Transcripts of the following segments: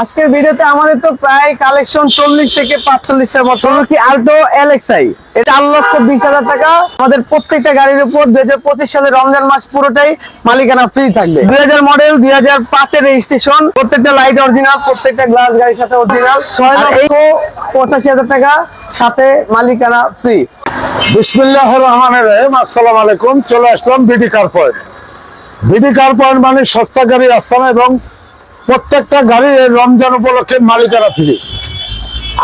আজকের ভিডিওতে আমাদের তো প্রায় কালেকশন চল্লিশ থেকে পাঁচচল্লিশের মতো। কি আল্টো এলএক্সআই? এটা চার লক্ষ বিশ হাজার টাকা। আমাদের প্রত্যেকটা গাড়ির উপর দুই হাজার পঁচিশ সালে রমজান মাস পুরোটাই মালিকানা ফ্রি থাকবে। দুই হাজার মডেল দুই হাজার পাঁচের রেজিস্ট্রেশন প্রত্যেকটা লাইট অরিজিনাল প্রত্যেকটা গ্লাস গাড়ির সাথে অরিজিনাল ছয় লক্ষ পঁচাশি হাজার টাকা সাথে মালিকানা ফ্রি বিসমিল্লাহ রহমানের রহিম আসসালামু আলাইকুম। চলে আসলাম BD car point BD car point মানে সস্তা গাড়ি আস্তানা এবং প্রত্যেকটা গাড়ির রমজান উপলক্ষে মালিকানা ফ্রি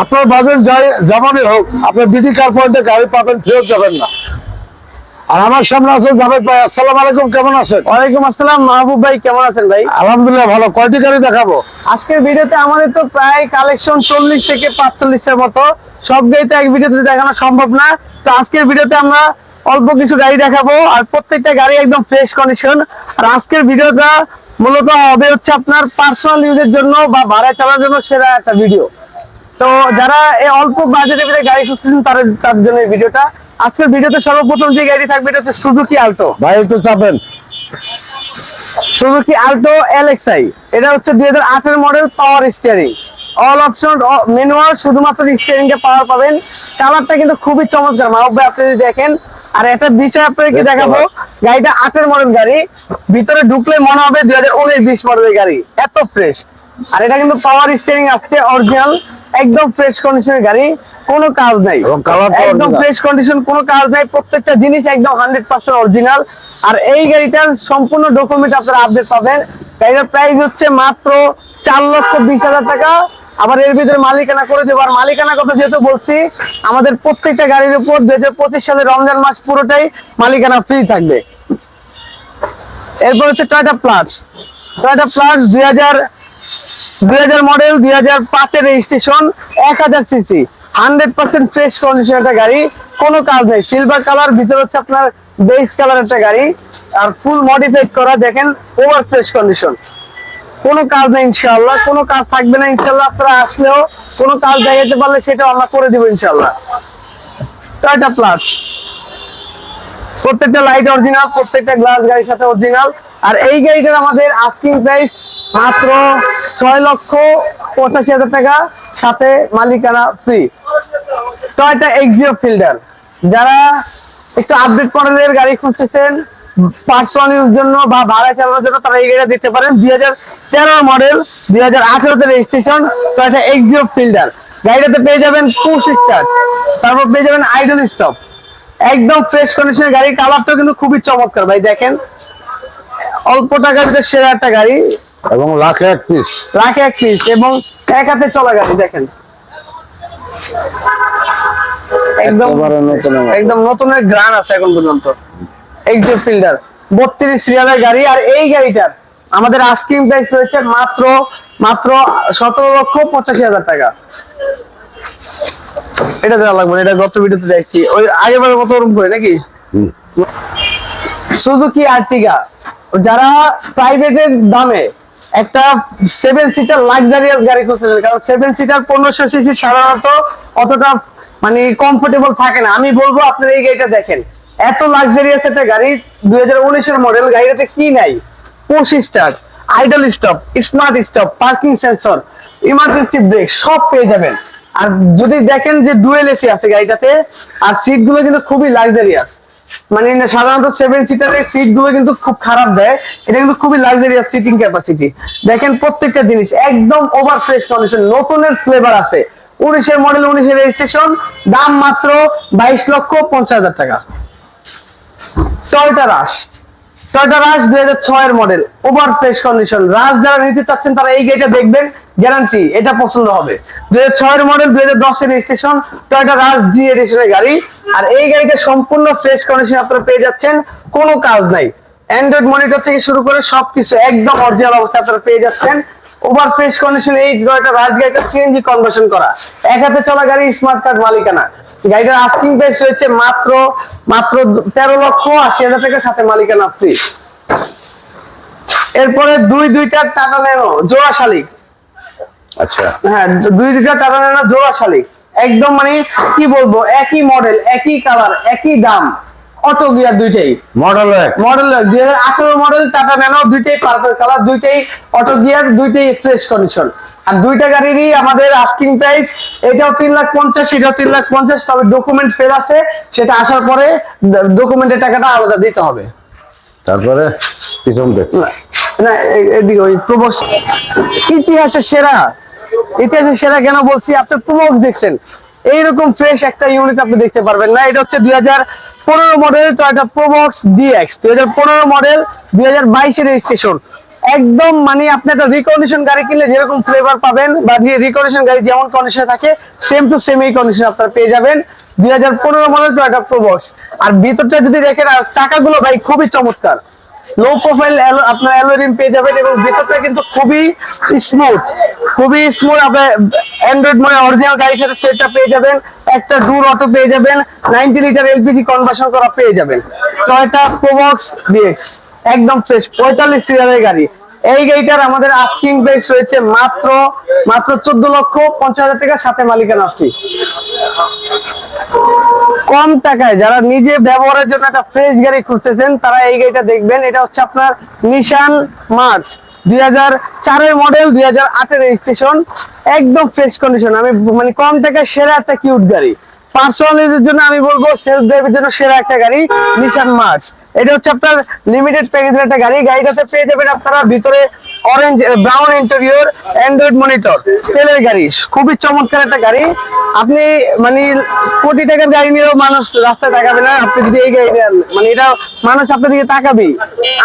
আপনার বাজেট যাই যেমনই হোক আপনার বিডি কার পয়েন্টে গাড়ি পাবেন ফেরত যাবেন না। আর আমার সামনে আছে জাভেদ ভাই আসসালামু আলাইকুম কেমন আছেন? ওয়ালাইকুম আসসালাম মাহবুব ভাই কেমন আছেন ভাই? আলহামদুলিল্লাহ ভালো। কয়টি গাড়ি দেখাবো? আজকের ভিডিওতে আমাদের তো প্রায় কালেকশন চল্লিশ থেকে পাঁচচল্লিশের মতো। সব গাড়ি তো এক ভিডিওতে দেখানো সম্ভব না। তো আজকের ভিডিওতে আমরা অল্প কিছু গাড়ি দেখাবো। আর প্রত্যেকটা গাড়ি একদম ফ্রেশ কন্ডিশন আর আজকের ভিডিওটা মূলত হবে হচ্ছে আপনার পার্সোনাল ইউজের জন্য বা ভাড়ায় চালানোর জন্য সেরা একটা ভিডিও তো যারা এই অল্প বাজেটের ভিতরে গাড়ি খুঁজছেন তাদের তার জন্য এই ভিডিওটা আজকের ভিডিওতে সর্বপ্রথম যে গাড়ি থাকবে এটা হচ্ছে সুজুকি আল্টো ভাই একটু চাপেন। সুজুকি আল্টো এলএক্সআই এটা হচ্ছে দুই হাজার model power steering all option manual শুধুমাত্র স্টিয়ারিং এ পাওয়ার পাবেন। কালারটা কিন্তু খুবই চমৎকার। মাহবুব ভাই আপনি যদি দেখেন আর একটা বিষয় আপনাকে দেখাবো গাড়িটা আটের মডেল গাড়ি ভিতরে ঢুকলে মনে হবে দুই হাজার উনিশ বিশ মডেলের গাড়ি এত ফ্রেশ আর এটা কিন্তু পাওয়ার স্টিয়ারিং আসছে অরিজিনাল একদম ফ্রেশ কন্ডিশনের গাড়ি কোনো কাজ নাই। একদম ফ্রেশ কন্ডিশন কোনো কাজ নাই প্রত্যেকটা জিনিস একদম হান্ড্রেড পার্সেন্ট অরিজিনাল আর এই গাড়িটার সম্পূর্ণ ডকুমেন্ট আপনারা আপডেট পাবেন। গাড়িটার প্রাইস হচ্ছে মাত্র চার লক্ষ বিশ হাজার টাকা। আবার এর ভিতরে মালিকানা করে দেবো। আর মালিকানা কথা যেহেতু বলছি, আমাদের প্রত্যেকটা গাড়ির উপর দুই হাজার সালে রমজান মাস পুরোটাই মালিকানা ফ্রি থাকবে। এরপর হচ্ছে টয়টা প্লাস টয়টা প্লাস দুই হাজার দুই হাজার মডেল দুই হাজার পাঁচের রেজিস্ট্রেশন এক হাজার CC hundred percent fresh condition একটা গাড়ি, কোনো কাজ নেই। সিলভার কালার ভিতরে হচ্ছে আপনার বেস কালার একটা গাড়ি। আর ফুল মডিফাইড করা, দেখেন ওভার ফ্রেশ কন্ডিশন কোনো কাজ নেই ইনশাল্লাহ কোনো কাজ থাকবে না ইনশাল্লাহ আপনারা আসলেও কোনো কাজ দেখাতে পারলে সেটা আমরা করে দিব ইনশাল্লাহ টয়টা প্লাস প্রত্যেকটা লাইট অরিজিনাল প্রত্যেকটা গ্লাস গাড়ির সাথে অরিজিনাল আর এই গাড়িটার আমাদের আস্কিং প্রাইস মাত্র ছয় লক্ষ পঁচাশি হাজার টাকা, সাথে মালিকানা ফ্রি টয়টা এক্সিও ফিল্ডার যারা একটু আপডেট মডেলের গাড়ি খুঁজতেছেন পার্সোনাল ইউজ জন্য বা ভাড়া চালানোর জন্য তারা এই গাড়িটা দিতে পারেন। দুই হাজার তেরো মডেল দুই হাজার আঠেরোতে রেজিস্ট্রেশন টয়টা এক্সিও ফিল্ডার গাড়িটাতে পেয়ে যাবেন পুশ স্টার্ট তারপর পেয়ে যাবেন আইডল স্টপ একদম ফ্রেশ কন্ডিশনের গাড়ি। কালারটা কিন্তু খুবই চমৎকার ভাই দেখেন। অল্প টাকার ভিতরে সেরা একটা গাড়ি। এবং লাখে এক পিস রাখে এক পিস এবং এক হাতে চলা গাড়ি দেখেন। একদম একদম নতুনের গ্রান আছে এখন পর্যন্ত। এক্সিট ফিল্ডার বত্রিশ সিরিয়ালের গাড়ি আর এই গাড়িটার আমাদের আস্কিং প্রাইস রয়েছে মাত্র মাত্র সতেরো লক্ষ পঁচাশি হাজার টাকা। এটা দেওয়া লাগবে এটা গত ভিডিওতে দেখছি। ওই করে নাকি? সুজুকি আর্টিগা যারা প্রাইভেটের দামে একটা সেভেন সিটার লাক্সারিয়াস গাড়ি খুঁজতেছেন কারণ সেভেন সিটার পনেরোশো সিসি সাধারণত অতটা মানে কমফোর্টেবল থাকে না। আমি বলব আপনারা এই গাড়িটা দেখেন। এত লাক্সারিয়াস একটা গাড়ি দুই হাজার উনিশের মডেল গাড়িটাতে কি নাই? Push start idle stop smart stop parking sensor emergency brake সব পেয়ে যাবেন। আর যদি দেখেন যে ডুয়েল এসি আছে গাড়িটাতে, আর সিটগুলো কিন্তু খুবই লাক্সারিয়াস মানে সাধারণত সেভেন সিটারের সিটগুলো কিন্তু খুব খারাপ দেয়। এটা কিন্তু খুবই লাক্সারিয়াস সিটিং ক্যাপাসিটি দেখেন প্রত্যেকটা জিনিস, একদম ওভার ফ্রেশ কন্ডিশন নতুনের ফ্লেভার আছে। উনিশের মডেল উনিশের রেজিস্ট্রেশন দাম মাত্র বাইশ লক্ষ পঞ্চাশ হাজার টাকা। টয়টা রাশ। টয়টা রাশ দুই হাজার ছয়ের মডেল ওভার ফ্রেশ কন্ডিশন রাশ যারা নিতে চাচ্ছেন, তারা এই গাড়িটা দেখবেন গ্যারান্টি এটা পছন্দ হবে। দুই হাজার ছয়ের মডেল দুই হাজার দশের রেজিস্ট্রেশন টয়টা রাশ জি এডিশনের গাড়ি। আর এই গাড়িটা সম্পূর্ণ ফ্রেশ কন্ডিশন আপনারা পেয়ে যাচ্ছেন, কোনো কাজ নাই। অ্যান্ড্রয়েড মনিটর থেকে শুরু করে সবকিছু একদম অরিজিনাল অবস্থায় আপনারা পেয়ে যাচ্ছেন। ওভার ফ্রেশ কন্ডিশন এই গাড়িটা রাজ গাড়িটা সিএনজি কনভার্সন করা। এক হাতে চলা গাড়ি স্মার্ট কার্ড মালিকানা। গাড়িটার আস্কিং প্রাইস রয়েছে মাত্র মাত্র তেরো লক্ষ আশি হাজার টাকা সাথে মালিকানা ফ্রি এরপরে দুই দুইটা টাটা নেনো জোড়া শালিক। আচ্ছা। হ্যাঁ দুই দুইটা টাটা নেনো জোড়া শালিক। একদম মানে কি বলব একই মডেল একই কালার একই দাম। অটো গিয়ার দুইটাই। মডেল মডেল দুই হাজার আঠারো মডেল টাটা ন্যানো দুইটাই পার্পল কালার দুইটাই অটো গিয়ার দুইটাই ফ্রেশ কন্ডিশন আর দুইটা গাড়িরই আমাদের আস্কিং প্রাইস এটাও তিন লাখ পঞ্চাশ এটাও তিন লাখ পঞ্চাশ তবে ডকুমেন্ট ফেল আছে সেটা আসার পরে ডকুমেন্টের টাকাটা আলাদা দিতে হবে। তারপরে পিছন না, এদিকে ওই প্রবক্স ইতিহাসের সেরা ইতিহাসের সেরা কেন বলছি? আপনি প্রবক্স দেখছেন। এইরকম ফ্রেশ একটা ইউনিট আপনি দেখতে পারবেন না। এটা হচ্ছে দুই হাজার পনেরো মডেল টয়টা প্রোবক্স ডিএক্স দুই হাজার পনেরো মডেল দুই হাজার রেজিস্ট্রেশন একদম মানে আপনি একটা রিকন্ডিশন গাড়ি কিনলে যেরকম ফ্লেভার পাবেন বা রিকন্ডিশন গাড়ি যেমন কন্ডিশনে থাকে সেম টু সেম এই কন্ডিশন আপনারা পেয়ে যাবেন। দুই হাজার পনেরো মডেল টয়টা প্রোবক্স আর ভিতরটা যদি দেখেন, আর চাকাগুলো ভাই খুবই চমৎকার। লো প্রোফাইল আপনার অ্যালোরিম পেয়ে যাবেন এবং ভিতরটা কিন্তু খুবই স্মুথ খুবই স্মুথ আপনার অ্যান্ড্রয়েড মানে অরিজিনাল গাড়ির সাথে সেটটা পেয়ে যাবেন, একটা ডুর অটো পেয়ে যাবেন নাইনটি লিটার এলপিজি কনভার্সন করা পেয়ে যাবেন। টয়টা প্রোবক্স ডিএক্স একদম ফ্রেশ পঁয়তাল্লিশ সিরিয়ালের গাড়ি। এই গাড়িটার আমাদের আস্কিং প্রাইস রয়েছে মাত্র মাত্র চোদ্দ লক্ষ পঞ্চাশ হাজার টাকা সাথে মালিকানা ফি কম টাকায় যারা নিজে ব্যবহারের জন্য একটা ফ্রেশ গাড়ি খুঁজতেছেন, তারা এই গাড়িটা দেখবেন। এটা হচ্ছে আপনার নিশান মার্চ মডেল আটের ফ্রেশ কন্ডিশন আমি মানে কম টাকায় সেরা একটা গাড়ি। জন্য আমি বলব সেলফ ড্রাইভের জন্য সেরা একটা গাড়ি নিশান মার্চ এটা হচ্ছে আপনার লিমিটেড একটা গাড়ি। পেয়ে যাবেন আপনারা ভিতরে অরেঞ্জ ব্রাউন অ্যান্ড্রয়েড মনিটর তেলের গাড়ি। খুবই চমৎকার একটা গাড়ি। আপনি মানে কোটি টাকার গাড়ি নিয়েও মানুষ রাস্তায় তাকাবে না আপনি যদি এই গাড়ি নেন মানে এটা মানুষ আপনার দিকে তাকাবে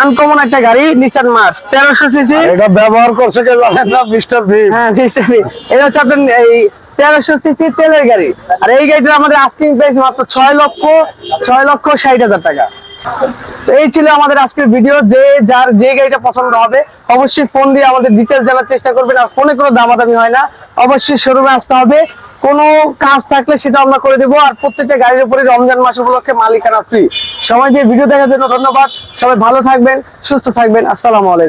আনকমন একটা গাড়ি নিশান মার্চ তেরোশো সিসি। এটা ব্যবহার করছে কে জানেন না মিস্টার ভি? হ্যাঁ নিশ্চয়ই এটা হচ্ছে আপনার এই তেরোশো সিসি তেলের গাড়ি। আর এই গাড়িটা আমাদের আস্কিং প্রাইস মাত্র ছয় লক্ষ ছয় লক্ষ ষাট হাজার টাকা। তো এই ছিল আমাদের আজকের ভিডিও যে যার যে গাড়িটা পছন্দ হবে অবশ্যই ফোন দিয়ে আমাদের ডিটেলস জানার চেষ্টা করবেন। আর ফোনে কোনো দামাদামি হয় না। অবশ্যই শোরুমে আসতে হবে। কোনো কাজ থাকলে সেটা আমরা করে দেবো আর প্রত্যেকটা গাড়ির উপরে রমজান মাস উপলক্ষে মালিকানা ফ্রি সবাইকে দিয়ে ভিডিও দেখার জন্য ধন্যবাদ। সবাই ভালো থাকবেন, সুস্থ থাকবেন। আসসালামু আলাইকুম।